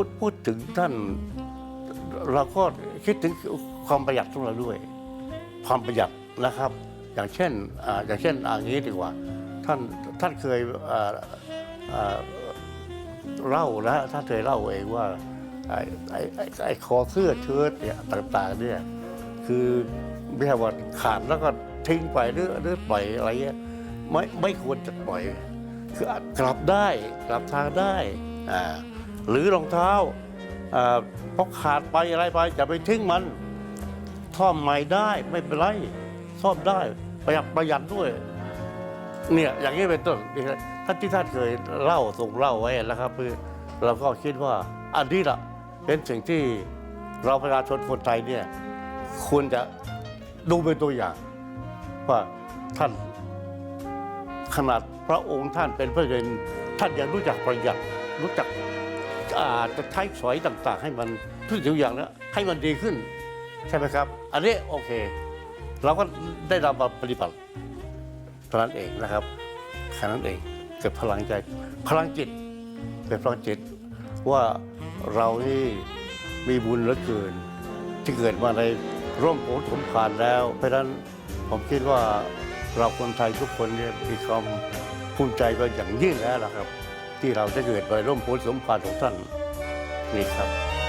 พูดพูดถึงท่าน เราก็คิดถึงความประหยัดของเราด้วย ความประหยัดนะครับ อย่างเช่นออย่างเช่นอย่างนี้ดีกว่า ท่านท่านเคยเล่านะท่านเคยเล่าเองว่าไอ้ไอ้ไอ้ไอ้คอเสื้อเชิ้ตเนี่ยต่างๆเนี่ยคือไม่ใช่ว่าขาดแล้วก็ทิ้งไปหรือหรือปล่อยอะไรเงี้ยไม่ไม่ควรจะปล่อยคือกลับได้กลับทางได้อ่า หรือรองเท้าอ่าพอขาดไปอะไรไปอย่าไปทิ้งมันซ่อมใหม่ได้ไม่เป็นไรซ่อมได้ประหยัดประหยัดด้วย เนี่ยอย่างนี้เป็นต้นท่านที่ท่านเคยเล่าส่งเล่าไว้นะครับคือเราก็คิดว่าอันนี้แหละเป็นสิ่งที่เราประชาชนคนไทยเนี่ยควรจะดูเป็นตัวอย่าง ว่าท่านขนาดพระองค์ท่านเป็นพระเนท่านยังรู้จักประหยัดรู้จัก อาจจะใช้สอยต่างๆ ให้มันทุกอย่างแล้วให้มันดีขึ้น ใช่ไหมครับ อันนี้โอเค เราก็ได้นำมาปฏิบัติเท่านั้นเองนะครับแค่นั้นเองเกิดพลังใจ พลังจิตเกิดพลังจิตว่าเรานี่มีบุญเหลือเกิน ที่เกิดมาในร่มโพธิ์สมภารแล้ว เพราะฉะนั้นผมคิดว่าเราคนไทยทุกคนเนี่ยมีความภูมิใจเป็นอย่างยิ่งแล้วล่ะครับ ที่เราได้เกิดในร่มโพธิสมภารของท่านนี่ครับ